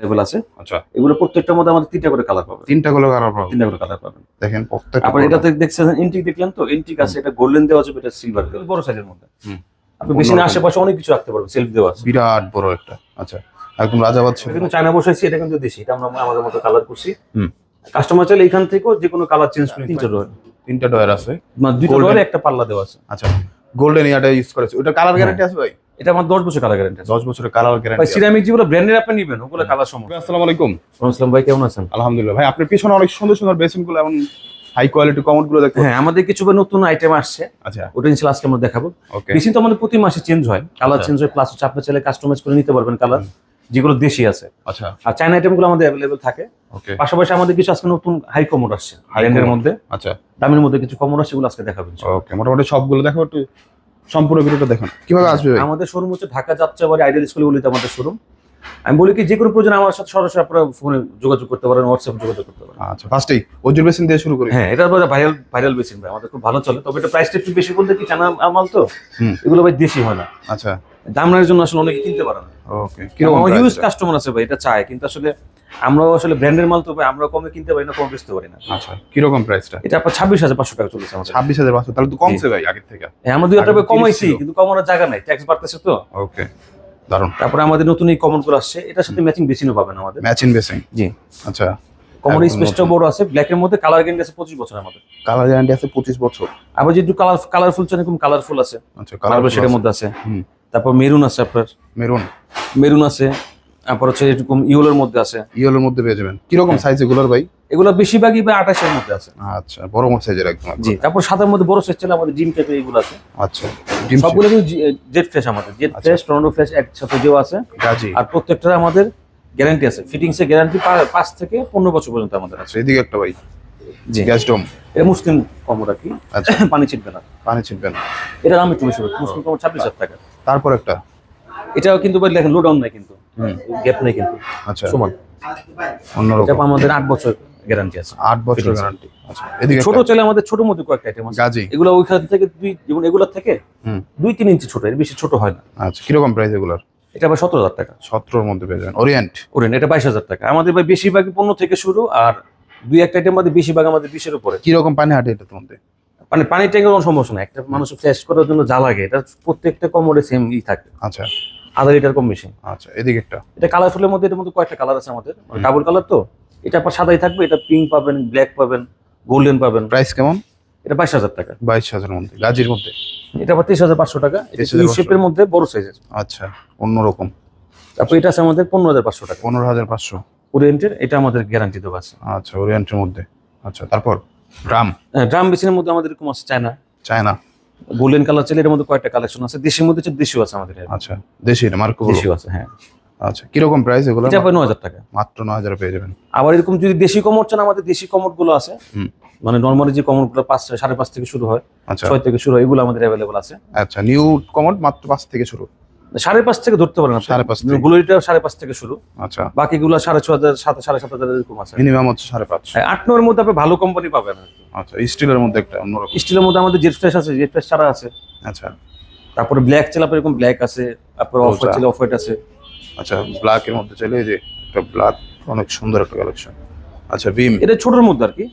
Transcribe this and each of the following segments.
Level আছে। আচ্ছা। এগুলো প্রত্যেকটার মধ্যে আমাদের তিনটা করে কালার পাবেন। তিনটা করে কালার পাবো তিনটা করে কালার পাবেন। দেখেন প্রত্যেকটা আপনার এটাতে দেখছেন ইন্টিক দেখলেন তো? ইন্টিক আছে এটা গোল্ডেন দেওয়া আছে এটা সিলভার দেওয়া বড় সাইজের মধ্যে। হুম। আপনি বেশি না আশেপাশে অনেক কিছু রাখতে পারবেন সেলফ দেওয়া আছে। বিরাট বড় একটা। আচ্ছা একদম রাজাবাদ কিন্তু চায়না বসাইছি এটা কিন্তু দেশি এটা আমরা আমাদের মতো কালার করছি। হুম। কাস্টমার চাইলে এখান থেকেও যে কোনো কালার চেঞ্জ করে তিনটা রয়েছে তিনটা ডয়ার আছে। মানে দুটো। রয়েছে একটা পাল্লা দেওয়া আছে। আচ্ছা গোল্ডেন ইয়ারটা ইউজ করেছে। ওটা কালার গ্যারান্টি আছে ভাই? এটা আমার দশ বছর কালার গ্যারান্টি বছরের কালার ভাই সিরামিক যেগুলো ব্র্যান্ডের আপনি নিবেন ওগুলো কালার সমস্যা। আসসালামু আলাইকুম। আসসালাম ভাই কেমন আছেন? আলহামদুলিল্লাহ। ভাই আপনার পিছনে অনেক সুন্দর সুন্দর বেসিনগুলো এমন হাই কোয়ালিটি কমোডগুলো দেখতে হ্যাঁ আমাদের কিছু নতুন আইটেম আসছে। আচ্ছা। ওটা আজকে আমরা দেখাবো। মেশিন তো আমাদের প্রতি মাসে চেঞ্জ হয়। কালার আচ্ছা। চেঞ্জ হয় প্লাস হচ্ছে আপনি চাইলে কাস্টমাইজ করে নিতে পারবেন কালার যেগুলো দেশি আছে। আচ্ছা। আর চাইনা আইটেমগুলো আমাদের অ্যাভেলেবেল থাকে। পাশাপাশি আমাদের কিছু আজকে নতুন হাই কমোড আসছে। ব্র্যান্ডের commode। মধ্যে। আচ্ছা। দামের মধ্যে কিছু কমোড আসছে সেগুলো আজকে দেখাবেন ওকে মোটামুটি সবগুলো দেখো একটু। সম্পূর্ণ ভিডিওটা দেখুন। কীভাবে আসবে আমাদের শোরুম হচ্ছে ঢাকা যাত্রাবাড়ি আইডিয়াল স্কুলগুলিতে আমাদের শোরুম আমি বলি কি যে কোনো প্রয়োজন আমার সাথে সরাসরি আপনারা ফোনে যোগাযোগ করতে পারেন হোয়াটসঅ্যাপ যোগাযোগ করতে পারেন। আচ্ছা ফার্স্টেই ওজুর বেসিন দিয়ে শুরু করি। হ্যাঁ এটা ভাইরাল ভাইরাল বেশি ভাই আমাদের খুব ভালো চলে। তবে এটা প্রাইসটা একটু বেশি বলতে কি চানা আমাল তো? এগুলো ভাই দেশি হয় না। আচ্ছা। দামের জন্য আসলে অনেকে কিনতে পারে না। ওকে কীরকম আমার ইউজ কাস্টমার আছে ভাই এটা চায় কিন্তু আসলে আমরাও আসলে ব্র্যান্ডের মাল তো আমরা কমে কিনতে পারি না কমে বেচতে পারি না। আচ্ছা কীরকম প্রাইসটা এটা আপনার ছাব্বিশ হাজার পাঁচশো টাকা চলেছে আমাদের। ছাব্বিশ হাজার পাঁচশো তাহলে তো কমছে ভাই আগের থেকে। হ্যাঁ, আমরা দুই টাকা কমাইছি কিন্তু কমানোর জায়গা নাই ট্যাক্স বাড়তেছে তো। ওকে দারুণ তারপরে আমাদের নতুন এই কমনগুলো আসছে এটার সাথে ম্যাচিং বেসিনও পাবেন আমাদের। ম্যাচিং বেসিং জি। আচ্ছা কমন স্পেসটাও বড় আছে ব্ল্যাকের মধ্যে কালার গ্যারান্টি আছে পঁচিশ বছর আমাদের কালার গ্যারান্টি আছে পঁচিশ বছর। আবার যেহেতু কালার কালারফুল চান এরকম কালারফুল আছে। আচ্ছা কালার কালার সেটার মধ্যে আছে। তারপর মেরুন আছে আপনার। মেরুন মেরুন আছে। তারপর হচ্ছে এরকম ইউলোর মধ্যে আছে। ইয়েলোর মধ্যে পেয়ে যাবেন। কীরকম সাইজ এগুলোর ভাই? এগুলো বেশিরভাগই বা আঠাশের মধ্যে আছে। আচ্ছা বড় সাইজের একদম জি তারপর সাদার মধ্যে বড় সাইজ ছিল আমাদের জিম টাইপের এগুলো আছে। আচ্ছা সবগুলো কিন্তু ফ্রেশ আমাদের। ফ্রেশ টর্নো ফ্রেশ একসাথে যেও আছে। গাজি। আর প্রত্যেকটার আমাদের গ্যারান্টি আছে। ফিটিংস গ্যারান্টি পাঁচ থেকে পনেরো বছর পর্যন্ত আমাদের আছে। এদিকে একটা ভাই জি। গ্যাস ডোম এটা মুসলিম কমর কি? আচ্ছা। পানি ছিটবে না। পানি ছিটবেন এটা দাম একটু বেশি মুসলিম কমর ছাব্বিশ হাজার টাকা। তারপর একটা। এটাও কিন্তু ভাই লেখেন লো ডাউন নাই কিন্তু। হুম। গ্যাপ নেই কিন্তু। আচ্ছা। সমান। অন্যরকম। আমাদের আট বছর গ্যারান্টি আছে। আট বছর গ্যারান্টি আচ্ছা এদিকে ছোট চাইলে আমাদের ছোট মধ্যে কয়েকটা আইটেম আছে। গাজি। এগুলো ওইখান থেকে দুই যেমন এগুলোর থেকে দুই তিন ইঞ্চি ছোট এর বেশি ছোট হয় না। আচ্ছা কীরকম প্রাইস এগুলোর? এটা আবার সতেরো হাজার টাকা। সতেরোর মধ্যে পেয়ে যাবেন। ওরিয়েন্ট ওরেন এটা বাইশ হাজার টাকা। আমাদের ভাই বেশিরভাগই পণ্য থেকে শুরু আর দুই একটা আইটেম বেশিরভাগ আমাদের বিশের উপরে। কীরকম পানি হাঁটে এটার মধ্যে? মানে পানির ট্যাঙ্কের কোনো সমস্যা না একটা মানুষ ফ্রেশ করার জন্য যা লাগে এটা প্রত্যেকটা কমরে সেম ই থাকে। আচ্ছা। আধা লিটার কম বেশি। আচ্ছা এদিকে একটা। এটা কালারফুলের মধ্যে এটার মধ্যে কয়েকটা কালার আছে আমাদের। ডাবল কালার তো। এটা আপনার সাদাই থাকবে এটা পিঙ্ক পাবেন ব্ল্যাক পাবেন গোল্ডেন পাবেন। প্রাইস কেমন? এটা বাইশ হাজার টাকা। বাইশ হাজারের মধ্যে গাজির মধ্যে? এটা আবার তেইশ হাজার পাঁচশো টাকা। এটা শেপের মধ্যে বড় সাইজের আচ্ছা অন্যরকম তারপর এটা আছে আমাদের পনেরো হাজার পাঁচশো টাকা। পনেরো হাজার পাঁচশো। ওরিয়েন্টের এটা আমাদের গ্যারান্টি দেওয়া আছে। আচ্ছা ওরিয়েন্টের মধ্যে। আচ্ছা তারপর ড্রাম ড্রাম বেসিনের মধ্যে আমাদের এরকম আছে চায়না চায়না গোল্ডেন কালার চাইলে এর মধ্যে কয়েকটা কালেকশন আছে। দেশের মধ্যে হচ্ছে দেশিও আছে আমাদের আচ্ছা দেশি না মার্কো দেশিও আছে হ্যাঁ। আচ্ছা কীরকম প্রাইস এগুলো? এটা নয় হাজার টাকা। মাত্র নয় হাজার পেয়ে যাবেন। আবার এরকম যদি দেশি কমর চান আমাদের দেশি কমরগুলো আছে। মানে নর্মালি যে কমরগুলো পাঁচ সাড়ে পাঁচ থেকে শুরু হয় আচ্ছা। ছয় থেকে শুরু হয় এগুলো আমাদের অ্যাভেলেবল আছে। আচ্ছা নিউ কমোড মাত্র পাঁচ থেকে শুরু। সাড়ে পাঁচ থেকে ধরতে পারেন সাড়ে পাঁচ। গুলোটা সাড়ে পাঁচ থেকে শুরু। আচ্ছা। বাকিগুলো সাড়ে ছ হাজার সাত সাড়ে সাত হাজার এরকম আছে। মিনিমাম হচ্ছে সাড়ে পাঁচ। হ্যাঁ, আট নয়ের মধ্যে আপনি ভালো কোম্পানি পাবেন আচ্ছা স্টিলের মধ্যে একটা অন্যরকম। স্টিলের মধ্যে আমাদের জেট ফ্রেশ আছে জেট ফ্রেশ ছাড়া আছে। আচ্ছা। তারপরে ব্ল্যাক চাইলে আপনার এরকম ব্ল্যাক আছে তারপর অফ। ছিল অফ হোয়াইট আছে। আচ্ছা ব্ল্যাক এর মধ্যে চলে এই যে একটা ব্ল্যাক অনেক সুন্দর একটা কালেকশন আচ্ছা বিম এটা ছোটোর মধ্যে আর কি।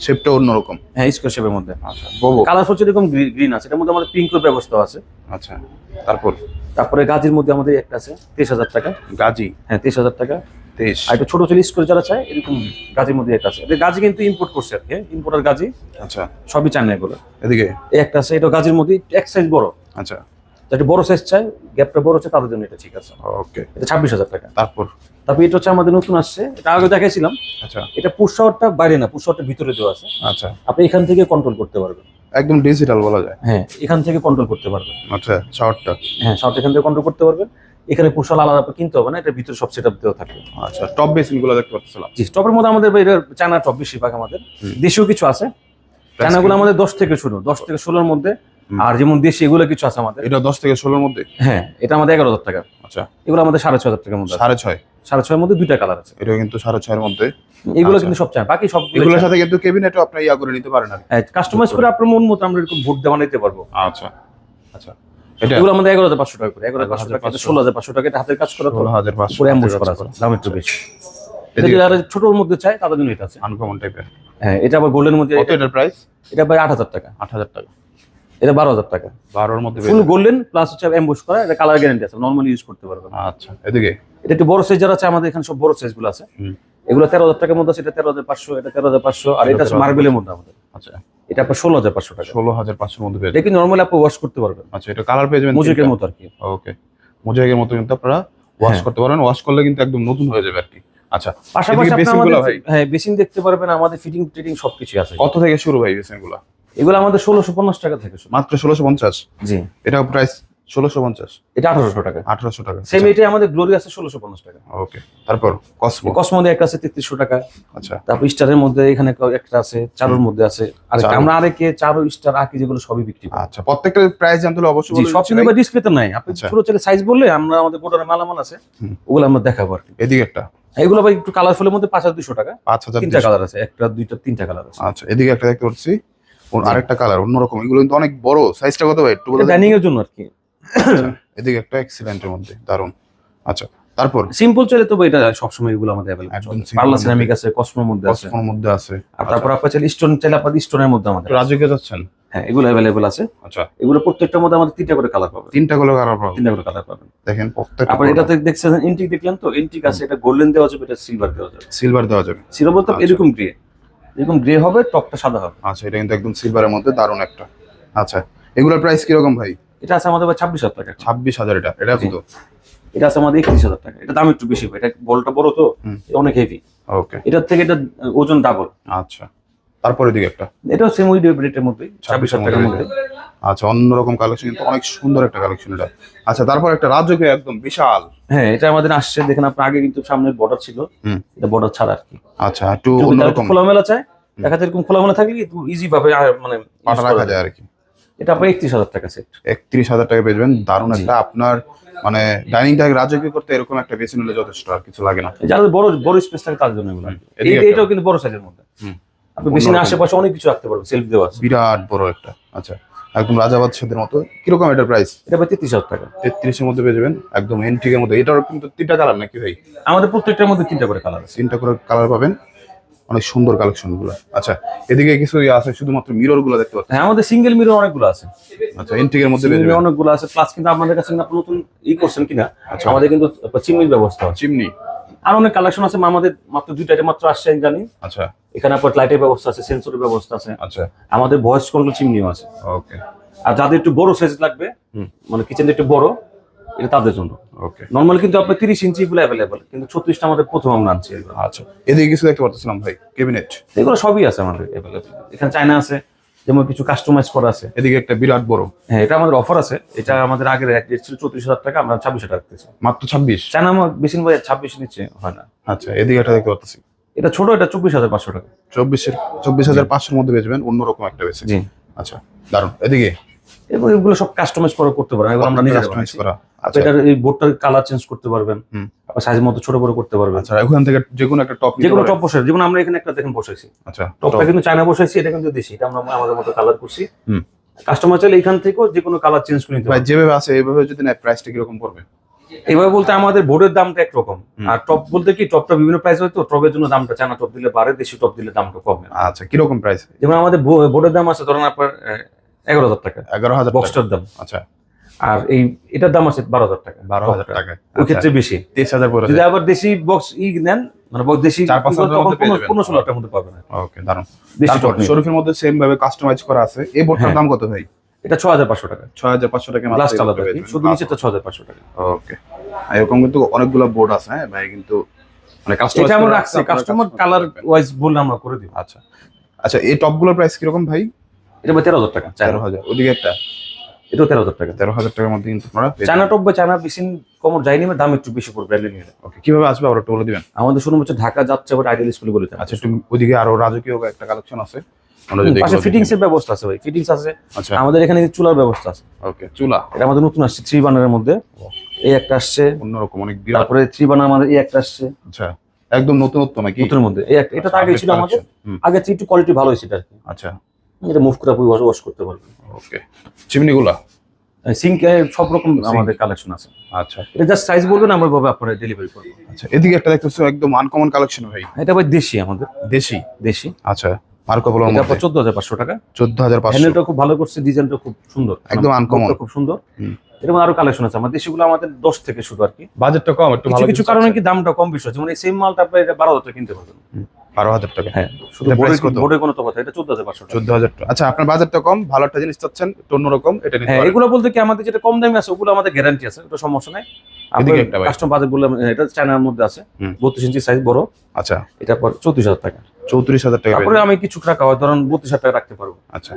শেপটা অন্যরকম। হ্যাঁ স্কোয়ার শেপের মধ্যে। আচ্ছা ববো কালার হচ্ছে এরকম গ্রিন আছে। এটার মধ্যে আমাদের পিঙ্কের ব্যবস্থা আছে। আচ্ছা তারপর? তারপরে গাজির মধ্যে আমাদের একটা আছে তেইশ হাজার টাকা। গাজি? হ্যাঁ তেইশ হাজার টাকা। তেইশ। আর একটা ছোট ছোট স্কোয়ার যারা চায় এরকম গাজির মধ্যে একটা আছে। গাজি কিন্তু ইম্পোর্ট করছে আর কি ইম্পোর্টার গাজি। আচ্ছা। সবই চায় না এগুলো। এদিকে? একটা আছে এটা গাজির মধ্যে এক সাইজ বড়। আচ্ছা। যাতে বড় সাইজ চায় গ্যাপটা বড় হচ্ছে তাদের জন্য এটা ঠিক আছে। ওকে এটা ছাব্বিশ হাজার টাকা। তারপর? তারপর এটা হচ্ছে আমাদের নতুন আসছে। এটা আগে দেখাইছিলাম। আচ্ছা। এটা পুষাওয়ারটা বাইরে না পুষাওয়ারটা ভিতরে দেওয়া আছে। আচ্ছা। আপনি এখান থেকে কন্ট্রোল করতে পারবেন। একদম ডিজিটাল বলা যায়? হ্যাঁ এখান থেকে কন্ট্রোল করতে পারবেন। আচ্ছা শাওয়ারটা হ্যাঁ সব এখান থেকে কন্ট্রোল করতে পারবেন। এখানে পুষাল আলাদা কিনতে হবে না এটা ভিতরে সব সেট আপ দেওয়া থাকবে। আচ্ছা টপ বেসিনগুলো দেখতে পাচ্ছিলাম। জি টপের মধ্যে আমাদের চায়না টপ বেশিরভাগ আমাদের। দেশীয় কিছু আছে। চায়নাগুলো আমাদের দশ থেকে শুরু দশ থেকে ষোলোর মধ্যে। আর যেমন দেশি এগুলো কিছু আছে আমাদের। এটা দশ থেকে ষোলোর মধ্যে? হ্যাঁ এটা আমাদের এগারো হাজার টাকা। আচ্ছা। এগুলো আমাদের সাড়ে ছয় হাজার টাকার মধ্যে সাড়ে ছয়? সাড়ে ছয়ের মধ্যে দুইটা কালার আছে। এটা কিন্তু সাড়ে ছয়ের মধ্যে? এগুলো আচ্ছা। কিন্তু সব চায় বাকি সব এগুলোর সাথে কিন্তু কেবিনেটও আপনি ইয়া করে নিতে পারেন আর কাস্টমাইজ করে আপনার মন মতো আমরা এরকম ভোট দেওয়া নিতে পারব। আচ্ছা। আচ্ছা। এটা? এগুলো আমাদের এগারো হাজার পাঁচশো টাকা করে। এগারো হাজার পাঁচশো টাকা ষোলো হাজার পাঁচশো টাকা এটা হাতের কাজ করা ষোলো হাজার পাঁচশো করা আছে। দাম একটু বেশি। যারা ছোটোর মধ্যে চায় তাদের জন্য এটা আছে। আনকমন টাইপের হ্যাঁ এটা আবার গোল্ডের মধ্যে এটার প্রাইস এটা ভাই আট হাজার টাকা। আট হাজার টাকা। এটা বারো হাজার টাকা। বারোর মধ্যে ফুল গোল্ডেন প্লাস হচ্ছে অ্যাম্বুশ করা এটা কালার গ্যারান্টি আছে নর্মালি ইউজ করতে পারবেন। আচ্ছা এদিকে? এটা একটু বড় সাইজ যারা আছে আমাদের এখানে সব বড় সাইজগুলো আছে। এগুলো তেরো হাজার টাকার মধ্যে আছে এটা তেরো হাজার পাঁচশো এটা তেরো হাজার পাঁচশো আর এটা আছে মার্বেলের মধ্যে আমাদের। আচ্ছা। এটা আপনার ষোলো হাজার পাঁচশো টাকা। ষোলো হাজার পাঁচশোর মধ্যে পেয়ে এটা নর্মালি আপনি ওয়াশ করতে পারবেন? আচ্ছা এটা কালার পেয়ে যাবেন মুজিকের মতো আর কি। ওকে মোজাইকের মতো কিন্তু আপনারা ওয়াশ হ্যাঁ। করতে পারেন ওয়াশ করলে কিন্তু একদম নতুন হয়ে যাবে আর কি। আচ্ছা পাশাপাশি? হ্যাঁ বেসিন দেখতে পারবেন আমাদের ফিটিং টিটিং সবকিছু আছে। কত থেকে শুরু ভাই বেসিনগুলো এগুলো আমাদের ষোলোশো পঞ্চাশ টাকা থেকে মাত্র ষোলোশো পঞ্চাশ? জি। এটা প্রাইস ষোলোশো পঞ্চাশ। এটা আঠারোশো টাকা। আঠারোশো টাকা। সেম এটাই আমাদের গ্লোরি আছে ষোলোশো পঞ্চাশ টাকা। ওকে তারপর কসমো কসমোদের একটা আছে তেত্রিশশো টাকা। আচ্ছা। তারপর স্টারের মধ্যে এখানে একটা আছে চারুর মধ্যে আছে। আর। আমরা আরেকে চারু স্টার আঁকি যেগুলো সবই বিক্রি করি। আচ্ছা প্রত্যেকটা প্রাইস জানতে হলে অবশ্যই সব কিন্তু। ডিসপ্লেতে নাই। আপনি আচ্ছা। ছোট ছেলে সাইজ বললে আমরা আমাদের গোডারে মালামাল আছে ওগুলো আমরা দেখাবো আর কি। এদিকে একটা এগুলো ভাই একটু কালারফুলের মধ্যে পাঁচ হাজার দুশো টাকা। পাঁচ হাজার তিনটা কালার আছে। একটা দুইটা তিনটা কালার আছে। আচ্ছা এদিকে একটা দেখতে পাচ্ছি। আরেকটা কালার অন্যরকম। এগুলো কিন্তু অনেক বড়। সাইজটা কত ভাই? একটু বলে? ডাইনিং এর জন্য আর কি আচ্ছা, এদিকে একটা এক্সিলেন্টের মধ্যে দারুণ আচ্ছা তারপর? সিম্পল চলে তো এটা সবসময় এগুলো আমাদের একদম পার্লা মধ্যে। সিরামিক আছে কসমোর মধ্যে আছে। কসমোর মধ্যে আছে। আর তারপর আপনার চাইলে স্টোন চাইলে আপনার স্টোনের মধ্যে আমাদের। রাজুকে যাচ্ছেন? হ্যাঁ এগুলো অ্যাভেলেবল আছে। আচ্ছা। এগুলো প্রত্যেকটার মধ্যে আমাদের তিনটা করে কালার পাবেন। তিনটা গুলো কালার পাবো তিনটা করে কালার পাবেন। দেখেন প্রত্যেকটা আপনার এটাতে দেখছেন ইন্টিক দেখলেন তো? ইন্টিক আছে এটা গোল্ডেন দেওয়া যাবে এটা সিলভার দেওয়া যাবে। সিলভার দেওয়া যাবে। সিলভার বলতে আচ্ছা। এরকম গ্রে এরকম গ্রে হবে টপটা সাদা হবে। আচ্ছা এটা কিন্তু একদম সিলভারের মধ্যে দারুণ একটা। আচ্ছা এগুলোর প্রাইস কীরকম ভাই? এটা আছে আমাদের ছাব্বিশ হাজার টাকা। ছাব্বিশ হাজার এটা এটা। কত? এটা আছে আমাদের একত্রিশ হাজার টাকা। এটা দাম একটু বেশি হবে এটা বলটা বড় তো অনেক হেভি ওকে এটার থেকে এটা ওজন ডাবল আচ্ছা। তারপরে দিকে একটা? এটাও সেম ওই রেটের মধ্যে ছাব্বিশ টাকার মধ্যে। আচ্ছা অন্যরকম কালেকশন কিন্তু অনেক সুন্দর একটা কালেকশন এটা। আচ্ছা তারপর একটা রাজকীয় একদম বিশাল। হ্যাঁ এটা আমাদের আসছে দেখেন আপনার আগে কিন্তু সামনে বর্ডার ছিল। এটা বর্ডার ছাড়া আর কি। আচ্ছা একটু অন্যরকম খোলামেলা চায় দেখা যাচ্ছে এরকম খোলামেলা থাকলে ইজি ভাবে মানে পাটা রাখা যায়। আর কি। এটা আপনার একত্রিশ হাজার টাকা সেট একত্রিশ হাজার টাকা পেয়ে যাবেন দারুণ একটা আপনার মানে ডাইনিংটা রাজকীয় করতে এরকম একটা বেছে নিলে যথেষ্ট আর কিছু লাগে না। যাদের বড় বড় স্পেস থাকে তার জন্য এগুলো। এটাও কিন্তু বড় সাইজের মধ্যে। আপনি আশেপাশে অনেক কিছু রাখতে পারবেন সেলফ দেওয়া আছে। বিরাট বড় একটা আচ্ছা একদম রাজাবাদ সেদের মতো। কীরকম এটার প্রাইস এটা ভাই তেত্রিশ হাজার টাকা। তেত্রিশের মধ্যে পেয়ে যাবেন একদম এন্ট্রিকের মধ্যে। এটারও কিন্তু তিনটা কালার নাকি ভাই? আমাদের প্রত্যেকটার মধ্যে তিনটা করে কালার আছে। তিনটা করে কালার পাবেন। অনেক সুন্দর কালেকশনগুলো আচ্ছা এদিকে কিছু ইয়ে আছে শুধুমাত্র মিররগুলো দেখতে পাচ্ছেন? হ্যাঁ আমাদের সিঙ্গেল মিরর অনেকগুলো আছে। আচ্ছা মধ্যে অনেকগুলো আছে প্লাস কিন্তু আপনাদের কাছে আপনি নতুন ই করছেন কিনা আচ্ছা। আমাদের কিন্তু চিমনির ব্যবস্থা চিমনি? আর অনেক কালেকশন আছে আমাদের মাত্র দুইটা মাত্র আসছে জানি। আচ্ছা। এখানে আপনার লাইটের ব্যবস্থা আছে সেন্সরের ব্যবস্থা আছে। আচ্ছা। আমাদের ভয়েস কন্ট্রোল চিমনিও আছে। ওকে আর যাদের একটু বড় সাইজ লাগবে। মানে কিচেনটা একটু বড় এটা তাদের জন্য। ওকে নর্মাল কিন্তু আপনার ইঞ্চি গুলো কিন্তু ছত্রিশটা আমাদের প্রথম আমরা আনছি। আচ্ছা। এদিকে কিছু দেখতে পাচ্ছিলাম ভাই ক্যাবিনেট এগুলো সবই আছে আমাদের এখানে চায়না আছে যেমন কিছু কাস্টমাইজ করা আছে। এদিকে একটা বিরাট বড়। হ্যাঁ এটা আমাদের অফার আছে। এটা আমাদের আগের এক রেট ছিল চৌত্রিশ হাজার টাকা আমরা ছাব্বিশ টাকা রাখতেছি মাত্র ছাব্বিশ? চায়না আমার ভাই ছাব্বিশ নিচ্ছে হয় না। আচ্ছা এদিকে এটা দেখতে পাচ্ছি এটা ছোট এটা চব্বিশ হাজার পাঁচশো টাকা। চব্বিশের চব্বিশ হাজার পাঁচশোর মধ্যে বেচবেন অন্যরকম একটা বেছে জি। আচ্ছা দারুণ এদিকে? এবং এগুলো সব কাস্টমাইজ করে করতে পারবেন। এগুলো আমরা নিজেরা কাস্টমাইজ করা। আপনি আচ্ছা। এটার এই বোর্ডটার কালার চেঞ্জ করতে পারবেন। হুম। আপনার সাইজ মতো ছোট বড় করতে পারবেন। আচ্ছা এখান থেকে যে কোনো একটা টপ যে কোনো টপ বসাই। যেমন আমরা এখানে একটা দেখেন বসাইছি। আচ্ছা টপটা কিন্তু চায়না বসাইছি এটা কিন্তু দেশি। এটা আমরা আমাদের মতো কালার করছি। হুম। কাস্টমার চাইলে এখান থেকেও যে কোনো কালার চেঞ্জ করে নিতে ভাই পারবে যেভাবে আছে এইভাবে যদি না প্রাইসটা কীরকম পড়বে? এইভাবে বলতে আমাদের বোর্ডের দামটা একরকম। আর টপ বলতে কি টপটা বিভিন্ন প্রাইস হয় তো টপের জন্য দামটা চায়না টপ দিলে বাড়ে দেশি টপ দিলে দামটা কমে। আচ্ছা কীরকম প্রাইস যেমন আমাদের বোর্ডের দাম আছে ধরেন আপনার এগারো হাজার টাকা। এগারো হাজার বক্সটার দাম। আচ্ছা। আর এই এটার দাম আছে বারো হাজার টাকা। বারো হাজার টাকা ওই ক্ষেত্রে বেশি। তেইশ হাজার পরে যদি আবার দেশি বক্স ই নেন মানে দেশি চার পাঁচ পেয়ে পনেরো ষোলো টাকার মধ্যে পাবেন। ওকে দারুণ দেশি। শরীফের মধ্যে সেম ভাবে কাস্টমাইজ করা আছে। এই বোর্ডটার হ্যাঁ। দাম কত ভাই? এটা ছ হাজার পাঁচশো টাকা। ছয় হাজার পাঁচশো টাকা গ্লাস আলাদা। শুধু নিচেটা ছ হাজার পাঁচশো টাকা। ওকে। এরকম কিন্তু অনেকগুলো বোর্ড আছে হ্যাঁ ভাই কিন্তু মানে কাস্টমার এটা আমরা রাখছি কাস্টমার কালার ওয়াইজ বললে আমরা করে দিব। আচ্ছা। আচ্ছা এই টপগুলোর প্রাইস কীরকম ভাই? এটা তেরো হাজার টাকা তেরো হাজার। ওদিকে একটা? এটাও তেরো হাজার টাকা। তেরো হাজার টাকার মধ্যে কিন্তু আপনারা চায়না টপ বা চায়না মেশিন কমর যায়নি দাম একটু বেশি পড়বে। Okay, কীভাবে আসবে আবার একটু বলে দিবেন? আমাদের হচ্ছে ঢাকা যাচ্ছে আবার আইডিয়াল স্কুল বলেছে আচ্ছা একটু ওদিকে আরও রাজকীয় একটা কালেকশন আছে। পাশে ফিটিংস এর ব্যবস্থা আছে ভাই ফিটিংস আছে। আচ্ছা। আমাদের এখানে চুলার ব্যবস্থা আছে। ওকে চুলা। এটা আমাদের নতুন আসছে থ্রি বানারের মধ্যে। এই একটা আসছে। অন্যরকম অনেক বিরাট। তারপরে থ্রি বানার আমাদের এই একটা আসছে। আচ্ছা একদম নতুনত্ব নাকি? নতুনের মধ্যে। এই একটা এটা তো আগে ছিল আমাদের। আগে একটু কোয়ালিটি ভালো হয়েছে এটা আচ্ছা। এটা মুভ করে আপনি ওয়াশ করতে পারবেন। ওকে চিমনিগুলা? সিঙ্ক সব রকম আমাদের কালেকশন আছে। আচ্ছা। এটা জাস্ট সাইজ বলবেন আমরা ওইভাবে আপনারা ডেলিভারি করব। আচ্ছা এদিকে একটা দেখতেছো একদম আনকমন কালেকশন ভাই। এটা ভাই দেশি আমাদের। দেশি? দেশি। আচ্ছা মধ্যে? টাকা। হ্যান্ডেলটা খুব ভালো করছে ডিজাইনটা খুব সুন্দর। একদম আনকমন খুব সুন্দর। এরকম আরও কালেকশন আছে। আমার দেশিগুলো আমাদের দশ থেকে শুরু আর কি। বাজেটটা কম একটু কিছু ভালো কিছু কারণে কি দামটা কম বেশি। যেমন এই সেম মালটা আপনি এটা বারো হাজার টাকা কিনতে পারবেন। বারো হাজার টাকা। হ্যাঁ শুধু এটা price বোর্ডের কত? বোর্ডের কোনো তফাৎ এটা চোদ্দ হাজার পাঁচশো চোদ্দ হাজার টাকা। আচ্ছা আপনার বাজেটটা কম ভালো একটা জিনিস চাচ্ছেন একটু অন্যরকম এটা হ্যাঁ এগুলো বলতে কি আমাদের যেটা কম দামি আছে ওগুলো আমাদের গ্যারান্টি আছে ওটা সমস্যা নাই। এদিকে একটা ভাই। কাস্টম বাজেট বললাম এটা চায়নার মধ্যে আছে বত্রিশ ইঞ্চি সাইজ বড়। আচ্ছা। এটা পর চৌত্রিশ হাজার টাকা। চৌত্রিশ হাজার টাকা তারপরে আমি কিছু টাকা ধরুন বত্রিশ হাজার টাকা রাখতে পারব। আচ্ছা।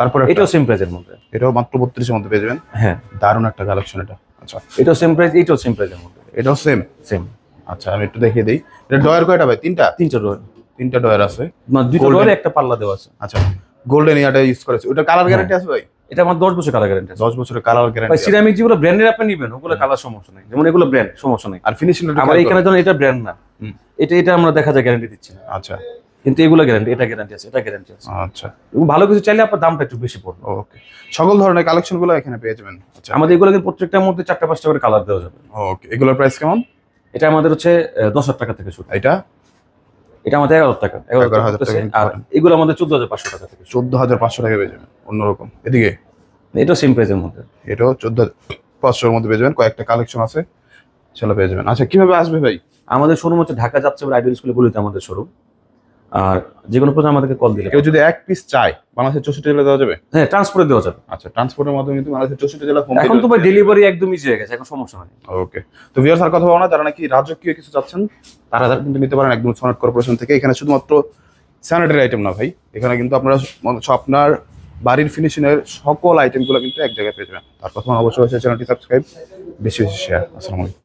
তারপরে এটাও সেম প্রাইজের মধ্যে। এটাও মাত্র বত্রিশের মধ্যে পেয়ে যাবেন। হ্যাঁ। দারুণ একটা কালেকশন এটা। আচ্ছা। এটাও সেম প্রাইস এটাও সেম প্রাইজের মধ্যে। এটাও সেম সেম আচ্ছা আমি একটু দেখিয়ে দিই। এটা ডয়ার কয়টা ভাই? তিনটা? তিনটা ডোর তিনটা ডয়ার আছে। মানে Golden। ডোরে একটা পাল্লা দেওয়া আছে। আচ্ছা গোল্ডেন ইয়ারটা ইউজ করেছে। ওটা কালার। গ্যারান্টি আছে ভাই? এটা আমার দশ বছর কালার গ্যারান্টি দশ বছরের কালার গ্যারান্টি সিরামিক যেগুলো ব্র্যান্ডের আপনি নিবেন ওগুলো কালার সমস্যা নেই। যেমন এগুলো ব্র্যান্ড সমস্যা নেই। আর ফিনিশিং আবার এখানে যখন এটা ব্র্যান্ড না। এটা এটা আমরা দেখা যায় গ্যারান্টি দিচ্ছি আচ্ছা। কিন্তু এগুলো গ্যারান্টি এটা গ্যারান্টি আছে এটা গ্যারান্টি আছে। আচ্ছা। এবং ভালো কিছু চাইলে আপনার দামটা একটু বেশি পড়বে। ওকে। সকল ধরনের কালেকশনগুলো এখানে পেয়ে যাবেন। আচ্ছা। আমাদের এগুলো কিন্তু প্রত্যেকটার মধ্যে চারটা পাঁচটা করে কালার দেওয়া যাবে। ওকে। এগুলোর প্রাইস কেমন? এটা আমাদের হচ্ছে দশ হাজার টাকা থেকে শুরু। এটা? এটা আমাদের এগারো টাকা। এগারো হাজার টাকা আর এগুলো আমাদের চোদ্দ হাজার পাঁচশো টাকা থেকে চোদ্দ হাজার পাঁচশো টাকা পেয়ে যাবেন। অন্যরকম। এদিকে? এটাও সেম প্রাইসের মধ্যে। এটাও চোদ্দ পাঁচশোর মধ্যে পেয়ে যাবেন। কয়েকটা কালেকশন আছে সেটা পেয়ে যাবেন। আচ্ছা কীভাবে আসবে ভাই? আমাদের শোরুম হচ্ছে ঢাকা যাচ্ছে আইডিয়াল স্কুলে বলিতে আমাদের শোরুম আর যে কোনো প্রশ্ন আমাদেরকে কল দিলে কেউ যদি এক পিস চায় বাংলাদেশের চৌষট্টি জেলা দেওয়া যাবে? হ্যাঁ ট্রান্সপোর্টে দেওয়া যাবে। আচ্ছা ট্রান্সপোর্টের মাধ্যমে কিন্তু বাংলাদেশের চৌষট্টি জেলা এখন তো ভাই ডেলিভারি একদম ইজি হয়ে গেছে এখন সমস্যা নেই ওকে তো ভিউয়ার্স আর কথা বলো না যারা নাকি রাজকীয় কিছু চাচ্ছেন তারা তারা কিন্তু নিতে পারেন একদম সোনাট কর্পোরেশন থেকে। এখানে শুধুমাত্র স্যানিটারি আইটেম না ভাই এখানে কিন্তু আপনারা আপনার বাড়ির ফিনিশিংয়ের সকল আইটেমগুলো কিন্তু এক জায়গায় পেয়ে যাবেন। তার কথা অবশ্যই চ্যানেলটি সাবস্ক্রাইব বেশি বেশি শেয়ার আসসালামু আলাইকুম।